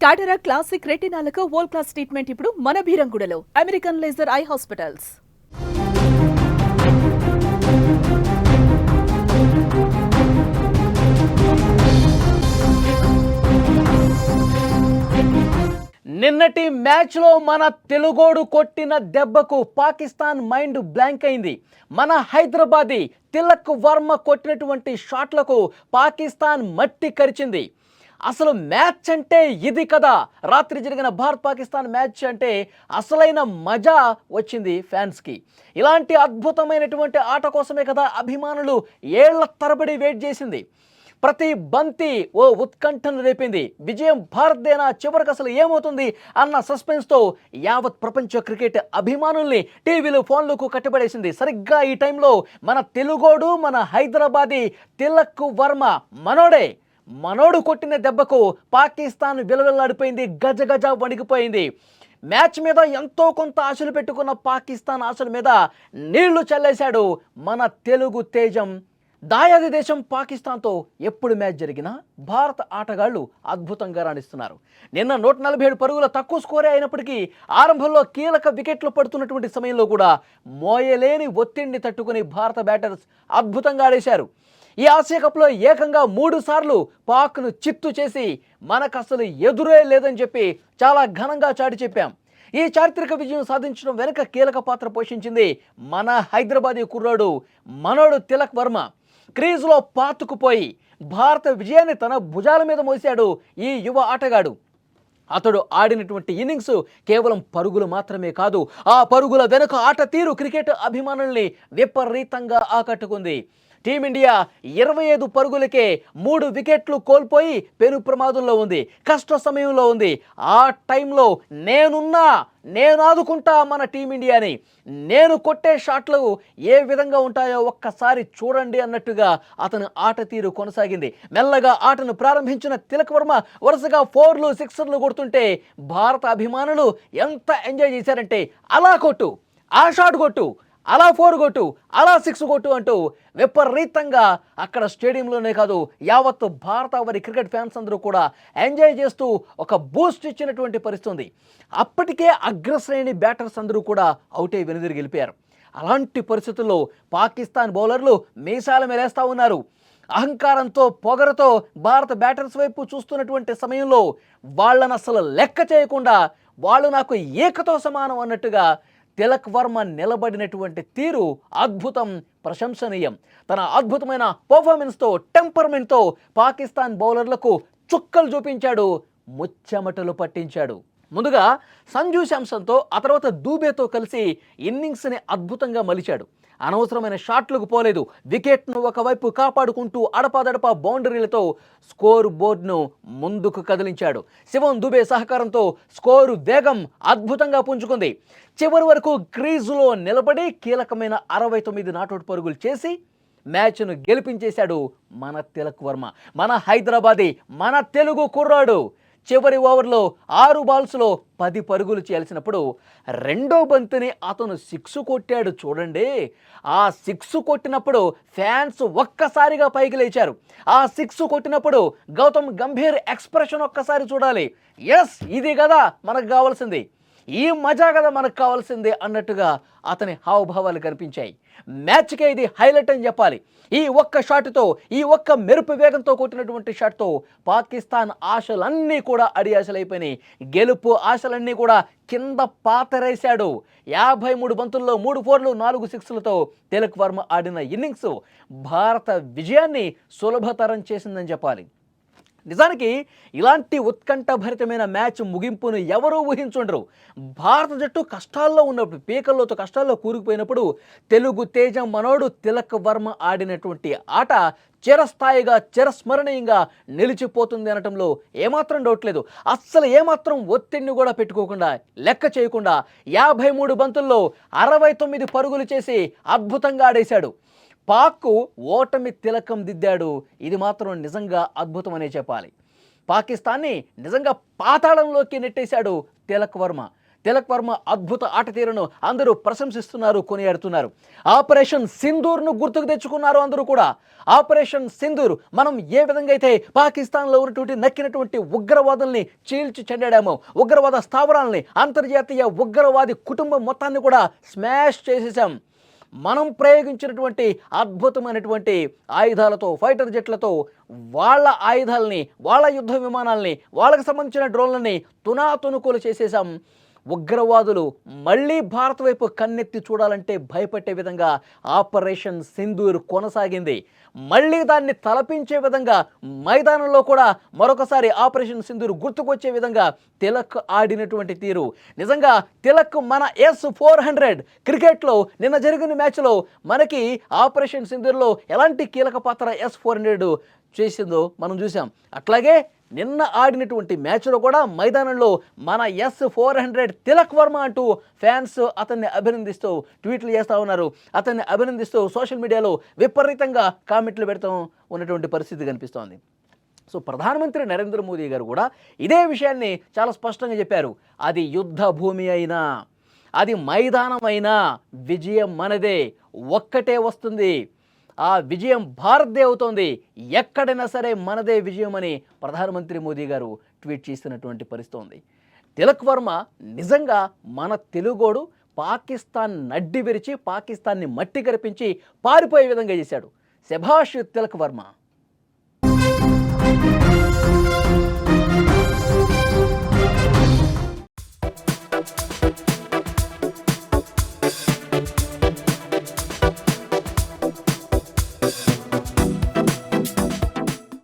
టాటరా classic రెటినాలకు world class treatment ఇప్పుడు మన బీరంగుడలో అమెరికన్ లేజర్ ఐ హాస్పిటల్స్ నిన్నటి మ్యాచ్లో మన తెలుగోడు కొట్టిన దెబ్బకు పాకిస్తాన్ మైండ్ బ్లాంక్ అయింది. మన హైదరాబాదీ తిలక్ వర్మ కొట్టినటువంటి షాట్లకు పాకిస్తాన్ మట్టి కరిచింది. అసలు మ్యాచ్ అంటే ఇది కదా. రాత్రి జరిగిన భారత్ పాకిస్తాన్ మ్యాచ్ అంటే అసలైన మజా వచ్చింది ఫ్యాన్స్కి. ఇలాంటి అద్భుతమైనటువంటి ఆట కోసమే కదా అభిమానులు ఏళ్ళ తరబడి వెయిట్ చేసింది. ప్రతి బంతి ఓ ఉత్కంఠను రేపింది. విజయం భారత్దేనా? చివరికి అసలు ఏమవుతుంది అన్న సస్పెన్స్తో యావత్ ప్రపంచ క్రికెట్ అభిమానుల్ని టీవీలు ఫోన్లకు కట్టబడేసింది సరిగ్గా ఈ టైంలో మన తెలుగోడు మన హైదరాబాదీ తిలక్ వర్మ. మనోడే! మనోడు కొట్టిన దెబ్బకు పాకిస్తాన్ విలవిల్లాడిపోయింది గజ గజ వణిగిపోయింది. మ్యాచ్ మీద ఎంతో కొంత ఆశలు పెట్టుకున్న పాకిస్తాన్ ఆశల మీద నీళ్ళు చల్లేశాడు మన తెలుగు తేజం. దాయాది దేశం పాకిస్తాన్తో ఎప్పుడు మ్యాచ్ జరిగినా భారత ఆటగాళ్ళు అద్భుతంగా రాణిస్తున్నారు. నిన్న నూట నలభై ఏడు పరుగుల తక్కువ స్కోరే అయినప్పటికీ ఆరంభంలో కీలక వికెట్లు పడుతున్నటువంటి సమయంలో కూడా మోయలేని ఒత్తిడిని తట్టుకుని భారత బ్యాటర్స్ అద్భుతంగా ఆడేశారు. ఈ ఆసియా కప్లో ఏకంగా మూడు సార్లు పాక్ను చిత్తు చేసి మనకు అసలు ఎదురే లేదని చెప్పి చాలా ఘనంగా చాటి చెప్పాం. ఈ చారిత్రక విజయం సాధించడం వెనుక కీలక పాత్ర పోషించింది మన హైదరాబాదీ కుర్రాడు మనోడు తిలక్ వర్మ. క్రీజులో పాతుకుపోయి భారత విజయాన్ని తన భుజాల మీద మోసాడు ఈ యువ ఆటగాడు. అతడు ఆడినటువంటి ఇన్నింగ్స్ కేవలం పరుగులు మాత్రమే కాదు ఆ పరుగుల వెనుక ఆట తీరు క్రికెట్ అభిమానుల్ని విపరీతంగా ఆకట్టుకుంది. టీమిండియా ఇరవై ఐదు పరుగులకే మూడు వికెట్లు కోల్పోయి పెను ప్రమాదంలో ఉంది కష్ట సమయంలో ఉంది. ఆ టైంలో నేనున్నా నేను ఆదుకుంటా మన టీమిండియాని. నేను కొట్టే షాట్లు ఏ విధంగా ఉంటాయో ఒక్కసారి చూడండి అన్నట్టుగా అతను ఆట తీరు కొనసాగింది. మెల్లగా ఆటను ప్రారంభించిన తిలక్ వర్మ వరుసగా ఫోర్లు సిక్సర్లు కొడుతుంటే భారత అభిమానులు ఎంత ఎంజాయ్ చేశారంటే అలా కొట్టు ఆ షాట్ కొట్టు అలా ఫోర్ కొట్టు అలా సిక్స్ కొట్టు అంటూ విపరీతంగా అక్కడ స్టేడియంలోనే కాదు యావత్ భారత వారి క్రికెట్ ఫ్యాన్స్ అందరూ కూడా ఎంజాయ్ చేస్తూ ఒక బూస్ట్ ఇచ్చినటువంటి పరిస్థితి అప్పటికే అగ్రశ్రేణి బ్యాటర్స్ అందరూ కూడా అవుటే వెనుదిరిగి గెలిపారు. అలాంటి పరిస్థితుల్లో పాకిస్తాన్ బౌలర్లు మీసాల మేలేస్తా ఉన్నారు. అహంకారంతో పొగరతో భారత బ్యాటర్స్ వైపు చూస్తున్నటువంటి సమయంలో వాళ్ళని అసలు లెక్క చేయకుండా వాళ్ళు నాకు ఏకతో సమానం అన్నట్టుగా తిలక్ వర్మ నిలబడినటువంటి తీరు అద్భుతం ప్రశంసనీయం. తన అద్భుతమైన పర్ఫార్మెన్స్తో టెంపర్మెంట్తో పాకిస్తాన్ బౌలర్లకు చుక్కలు చూపించాడు ముచ్చెమటలు పట్టించాడు. ముందుగా సంజు శాంసన్తో ఆ తర్వాత దూబేతో కలిసి ఇన్నింగ్స్ని అద్భుతంగా మలిచాడు. అనవసరమైన షాట్లకు పోలేదు. వికెట్ను ఒకవైపు కాపాడుకుంటూ అడపాదడపా బౌండరీలతో స్కోర్ బోర్డును ముందుకు కదిలించాడు. శివం దుబే సహకారంతో స్కోరు వేగం అద్భుతంగా పుంజుకుంది. చివరి వరకు క్రీజులో నిలబడి కీలకమైన అరవై తొమ్మిది నాటౌట్ పరుగులు చేసి మ్యాచ్ను గెలిపించేశాడు మన తిలక్ వర్మ. మన హైదరాబాదీ మన తెలుగు కుర్రాడు. చివరి ఓవర్లో ఆరు బాల్స్లో పది పరుగులు చేయాల్సినప్పుడు రెండో బంతిని అతను సిక్స్ కొట్టాడు చూడండి. ఆ సిక్స్ కొట్టినప్పుడు ఫ్యాన్స్ ఒక్కసారిగా పైకి లేచారు. ఆ సిక్స్ కొట్టినప్పుడు గౌతమ్ గంభీర్ ఎక్స్ప్రెషన్ ఒక్కసారి చూడాలి. ఎస్ ఇది కదా మనకు కావాల్సింది. ఈ మజా కదా మనకు కావాల్సిందే అన్నట్టుగా అతని హావభావాలు కనిపించాయి. మ్యాచ్కే ఇది హైలైట్ అని చెప్పాలి. ఈ ఒక్క షాట్తో ఈ ఒక్క మెరుపు వేగంతో కొట్టినటువంటి షాట్తో పాకిస్తాన్ ఆశలన్నీ కూడా అడి ఆశలైపోయినాయి గెలుపు ఆశలన్నీ కూడా కింద పాతరేశాడు. యాభై మూడు బంతుల్లో మూడు ఫోర్లు నాలుగు సిక్స్లతో తిలక్ వర్మ ఆడిన ఇన్నింగ్స్ భారత విజయాన్ని సులభతరం చేసిందని చెప్పాలి. నిజానికి ఇలాంటి ఉత్కంఠభరితమైన మ్యాచ్ ముగింపును ఎవరూ ఊహించుండరు. భారత జట్టు కష్టాల్లో ఉన్నప్పుడు పీకల్లోతో కష్టాల్లో కూరుకుపోయినప్పుడు తెలుగు తేజం మనోడు తిలక్ వర్మ ఆడినటువంటి ఆట చిరస్థాయిగా చిరస్మరణీయంగా నిలిచిపోతుంది అనటంలో ఏమాత్రం డౌట్ లేదు. అస్సలు ఏమాత్రం ఒత్తిడిని కూడా పెట్టుకోకుండా లెక్క చేయకుండా యాభై మూడు బంతుల్లో అరవై తొమ్మిది పరుగులు చేసి అద్భుతంగా ఆడేశాడు. పాక్కు ఓటమి తిలకం దిద్దాడు. ఇది మాత్రం నిజంగా అద్భుతమనే చెప్పాలి. పాకిస్తాన్ని నిజంగా పాతాళంలోకి నెట్టేశాడు తిలక్ వర్మ. తిలక్ వర్మ అద్భుత ఆట తీరును అందరూ ప్రశంసిస్తున్నారు కొనియాడుతున్నారు. ఆపరేషన్ సింధూర్ను గుర్తుకు తెచ్చుకున్నారు అందరూ కూడా. ఆపరేషన్ సింధూర్ మనం ఏ విధంగా అయితే పాకిస్తాన్లో ఉన్నటువంటి నక్కినటువంటి ఉగ్రవాదుల్ని చీల్చి చెండాడామో ఉగ్రవాద స్థావరాలని అంతర్జాతీయ ఉగ్రవాది కుటుంబం మొత్తాన్ని కూడా స్మాష్ చేసేసాం మనం ప్రయోగించినటువంటి అద్భుతమైనటువంటి ఆయుధాలతో ఫైటర్ జెట్లతో వాళ్ళ ఆయుధాలని వాళ్ళ యుద్ధ విమానాలని వాళ్ళకి సంబంధించిన డ్రోన్లని తునాతునుకోలు చేసేసాం ఉగ్రవాదులు మళ్ళీ భారత్ వైపు కన్నెత్తి చూడాలంటే భయపెట్టే విధంగా ఆపరేషన్ సింధూర్ కొనసాగింది. మళ్ళీ దాన్ని తలపించే విధంగా మైదానంలో కూడా మరొకసారి ఆపరేషన్ సింధూర్ గుర్తుకొచ్చే విధంగా తిలక్ ఆడినటువంటి తీరు. నిజంగా తిలక్ మన ఎస్ ఫోర్ హండ్రెడ్ క్రికెట్లో నిన్న జరిగిన మ్యాచ్లో మనకి ఆపరేషన్ సింధూర్లో ఎలాంటి కీలక పాత్ర ఎస్ ఫోర్ హండ్రెడ్ చేసిందో మనం చూసాం అట్లాగే నిన్న ఆడినటువంటి మ్యాచ్లో కూడా మైదానంలో మన S four hundred Tilak Varma అంటూ ఫ్యాన్స్ అతన్ని అభినందిస్తూ ట్వీట్లు చేస్తూ ఉన్నారు. అతన్ని అభినందిస్తూ సోషల్ మీడియాలో విపరీతంగా కామెంట్లు పెడతాం ఉన్నటువంటి పరిస్థితి కనిపిస్తోంది. సో ప్రధానమంత్రి నరేంద్ర మోదీ గారు కూడా ఇదే విషయాన్ని చాలా స్పష్టంగా చెప్పారు. అది యుద్ధ భూమి అయినా అది మైదానం అయినా విజయం మనదే ఒక్కటే వస్తుంది. ఆ విజయం భారత్దే అవుతోంది. ఎక్కడైనా సరే మనదే విజయం అని ప్రధానమంత్రి మోదీ గారు ట్వీట్ చేసినటువంటి పరిస్థితి ఉంది తిలక్ వర్మ నిజంగా మన తెలుగోడు పాకిస్తాన్ నడ్డి విరిచి పాకిస్తాన్ని మట్టి కరిపించి పారిపోయే విధంగా చేశాడు. శభాష్ తిలక్ వర్మ.